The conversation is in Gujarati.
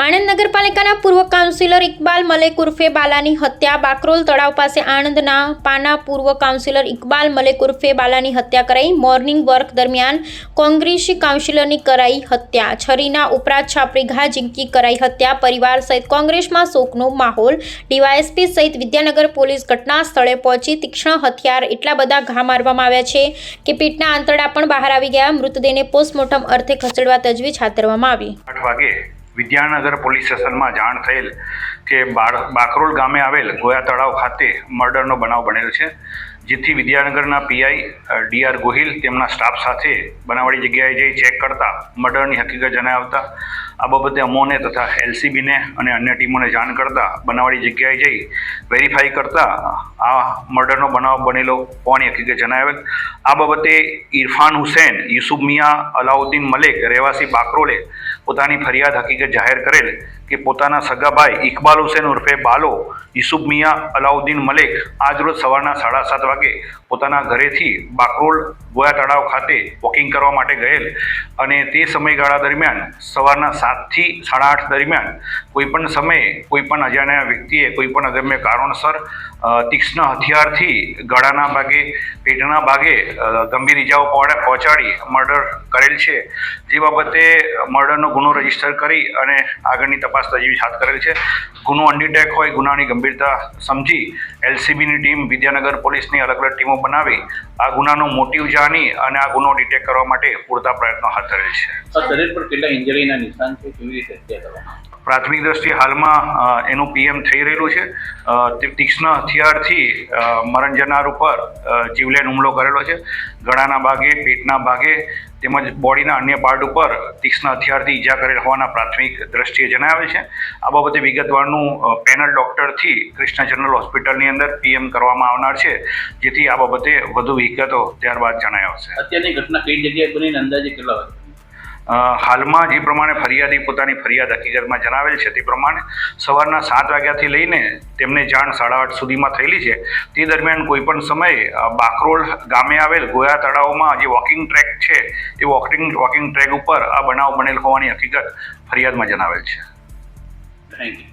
આણંદ નગરપાલિકાના પૂર્વ કાઉન્સિલર ઇકબાલ મલેક ઉર્ફે બાલાની હત્યા, બાકરોલ તળાવ પાસે આણંદના પાના પૂર્વ કાઉન્સિલર ઇકબાલ મલેક ઉર્ફે બાલાની હત્યા કરાઈ. મોર્નિંગ વર્ક દરમિયાન કોંગ્રેસી કાઉન્સિલરની કરાઈ હત્યા. છરીના ઉપરાંત છાપરી ઘા ઝીંકી કરાઈ હત્યા. પરિવાર સહિત કોંગ્રેસમાં શોકનો માહોલ. ડીવાયએસપી સહિત વિદ્યાનગર પોલીસ ઘટના સ્થળે પહોંચી તીક્ષ્ણ હથિયાર એટલા બધા ઘા મારવામાં આવ્યા છે કે પીઠના આંતરડા પણ બહાર આવી ગયા. મૃતદેહને પોસ્ટમોર્ટમ અર્થે ખસેડવા તજવીજ હાથ ધરવામાં આવી. વિદ્યાનગર પોલીસ સ્ટેશનમાં જાણ થયેલ કે બાકરોલ ગામે આવેલ ગોયા તળાવ ખાતે મર્ડરનો બનાવ બનેલો છે, જેથી વિદ્યાનગરના પીઆઈ ડીઆર ગોહિલ તેમના સ્ટાફ સાથે બનાવવાળી જગ્યાએ જઈ ચેક કરતા મર્ડરની હકીકત જણાવતા આ બાબતે અમોને તથા એલસીબીને અને અન્ય ટીમોને જાણ કરતા બનાવવાળી જગ્યાએ જઈ વેરીફાઈ કરતા આ મર્ડરનો બનાવ બનેલો કોની હકીકત જણાવેલ. આ બાબતે ઇરફાન હુસેન, યુસુફ મિયા, અલાઉદ્દીન મલેક, રહેવાસી બાકરોલે પોતાની ફરિયાદ હકીકત જાહેર કરેલ કે પોતાના સગાભાઈ ઇકબાલ હુસેન ઉર્ફે બાલો યુસુફ મિયા અલાઉદ્દીન મલેક આજરોજ સવારના સાડા સાત વાગે પોતાના ઘરેથી બાકરોલ ગોયા તળાવ ખાતે વોકિંગ કરવા માટે ગયેલ. અને તે સમયગાળા દરમિયાન સવારના સાતથી સાડા આઠ દરમિયાન કોઈપણ સમયે કોઈપણ અજાણ્યા વ્યક્તિએ કોઈપણ અગમ્ય કારણસર તીક્ષ્ણ હથિયારથી ગળાના ભાગે, પેટના ભાગે ગંભીર ઇજાઓ પહોંચા- પહોંચાડી મર્ડર કરેલ છે. જે બાબતે મર્ડરનો ગુનો રજિસ્ટર કરી અને આગળની તપાસ તજવીજ હાથ કરેલ છે. ગુનો અનડિટેક હોય, ગુનાની ગંભીરતા સમજી એલસીબીની ટીમ વિદ્યાનગર પોલીસની અલગ અલગ ટીમો બનાવી આ ગુનાનો મોટિવ જાણી અને આ ગુનો ડિટેક્ટ કરવા માટે પૂરતા પ્રયત્નો હાથ ધરેલ છે. શરીર પર કેટલા ઇન્જરીના નિશાન છે? કેવી રીતે હત્યા કરવામાં પ્રાથમિક દ્રષ્ટિએ હાલમાં એનું પીએમ થઈ રહેલું છે. તે તીક્ષ્ણ હથિયારથી મરણ જનાર ઉપર જીવલેણ હુમલો કરેલો છે. ગળાના ભાગે, પેટના ભાગે તેમજ બોડીના અન્ય પાર્ટ ઉપર તીક્ષ્ણ હથિયારથી ઈજા કરેલ હોવાના પ્રાથમિક દ્રષ્ટિએ જણાવે છે. આ બાબતે વિગતવારનું પેનલ ડોક્ટરથી કૃષ્ણ જનરલ હોસ્પિટલની અંદર પીએમ કરવામાં આવનાર છે, જેથી આ બાબતે વધુ વિગતો ત્યારબાદ જણાય આવશે. અત્યારની ઘટના કઈ જગ્યાએ બનીને અંદાજે કેટલા હાલમાં જે પ્રમાણે ફરિયાદી પોતાની ફરિયાદ હકીકતમાં જણાવેલ છે તે પ્રમાણે સવારના સાત વાગ્યાથી લઈને તેમને જાણ સાડા આઠ સુધીમાં થયેલી છે. તે દરમિયાન કોઈપણ સમયે બાકરોલ ગામે આવેલ ગોયા તળાવમાં જે વોકિંગ ટ્રેક છે એ વોકિંગ વોકિંગ ટ્રેક ઉપર આ બનાવ બનેલ હોવાની હકીકત ફરિયાદમાં જણાવેલ છે. Thank you